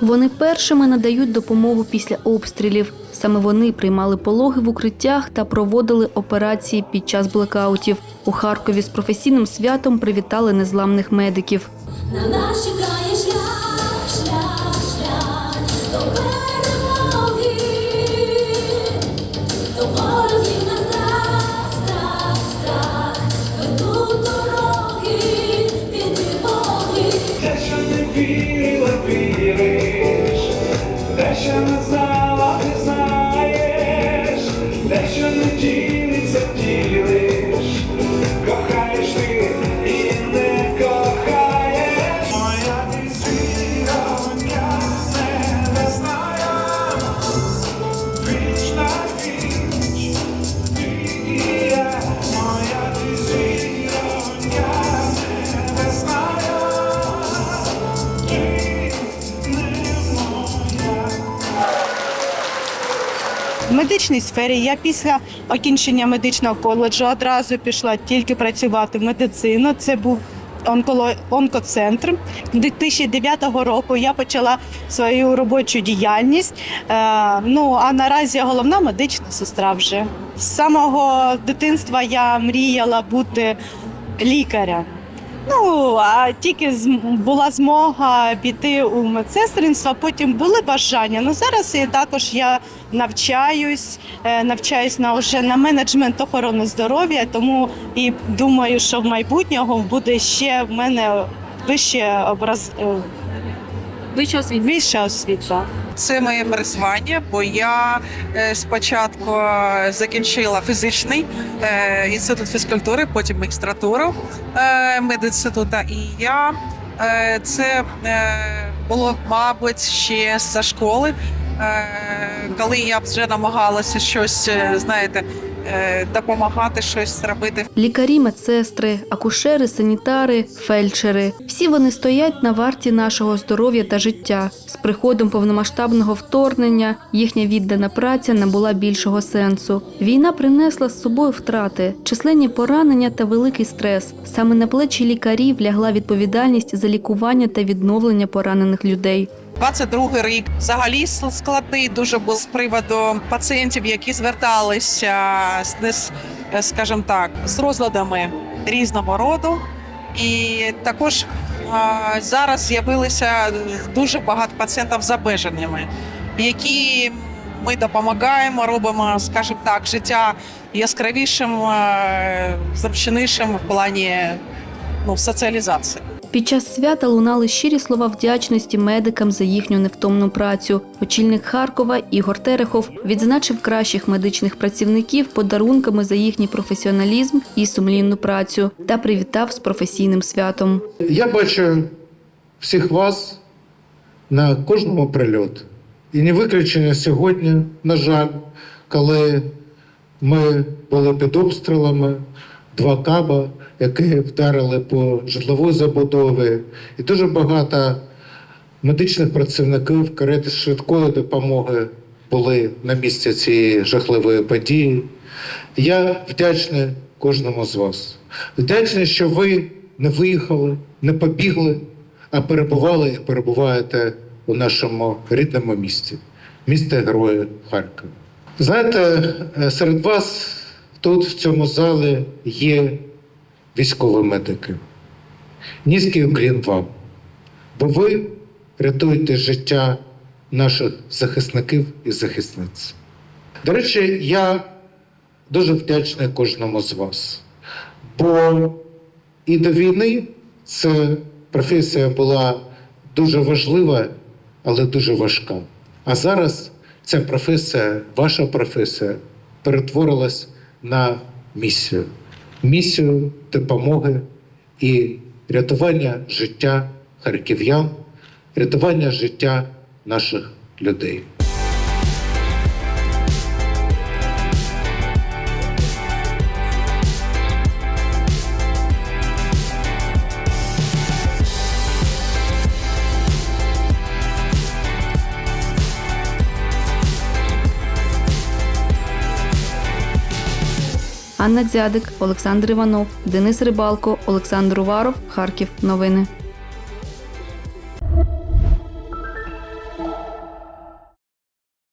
Вони першими надають допомогу після обстрілів. Саме вони приймали пологи в укриттях та проводили операції під час блекаутів. У Харкові з професійним святом привітали незламних медиків. На нас чекає Christmas. Медичній сфері я після окінчення медичного коледжу одразу пішла тільки працювати в медицину. Це був онколо- онкоцентр. 2009 року я почала свою робочу діяльність. Е, ну а наразі головна медична сестра вже з самого дитинства я мріяла бути лікарем. Ну, а тільки була змога піти у медсестринство, потім були бажання. Ну зараз і також я навчаюсь, е, навчаюсь на вже на менеджмент охорони здоров'я, тому і думаю, що в майбутнього буде ще в мене вище образ е, Вища освіта. вища освіта. Це моє пересування, бо я е, спочатку е, закінчила фізичний е, інститут фізкультури, потім магістратуру медінститута. І я це було, мабуть, ще за школи, коли я вже намагалася щось, знаєте, допомагати, щось робити Лікарі, медсестри, акушери, санітари, фельдшери. Всі вони стоять на варті нашого здоров'я та життя. З приходом повномасштабного вторгнення їхня віддана праця набула більшого сенсу. Війна принесла з собою втрати, численні поранення та великий стрес. Саме на плечі лікарів лягла відповідальність за лікування та відновлення поранених людей. 22 рік взагалі складний дуже був з приводу пацієнтів, які зверталися з е, скажімо так, з розладами різного роду. І також зараз з'явилися дуже багато пацієнтів з обмеженнями, які ми допомагаємо, робимо, скажімо так, життя яскравішим, е, зручнішим в плані ну, соціалізації. Під час свята лунали щирі слова вдячності медикам за їхню невтомну працю. Очільник Харкова Ігор Терехов відзначив кращих медичних працівників подарунками за їхній професіоналізм і сумлінну працю та привітав з професійним святом. Я бачу всіх вас на кожному прильоті. І не виключення сьогодні, на жаль, коли ми були під обстрілами, два каба, які вдарили по житловій забудові, і дуже багато медичних працівників карети швидкої допомоги були на місці цієї жахливої події. Я вдячний кожному з вас. Вдячний, що ви не виїхали, не побігли, а перебували і перебуваєте у нашому рідному місті, місті Герої Харкова. Знаєте, е, серед вас тут, в цьому залі, є військові медики. Низький уклін вам, бо ви рятуєте життя наших захисників і захисниць. До речі, я дуже вдячний кожному з вас. Бо і до війни ця професія була дуже важлива, але дуже важка. А зараз ця професія, ваша професія, перетворилась на місію. Місію допомоги і рятування життя харків'ян, рятування життя наших людей. Анна Дзядик, Олександр Іванов, Денис Рибалко, Олександр Уваров, Харків. Новини.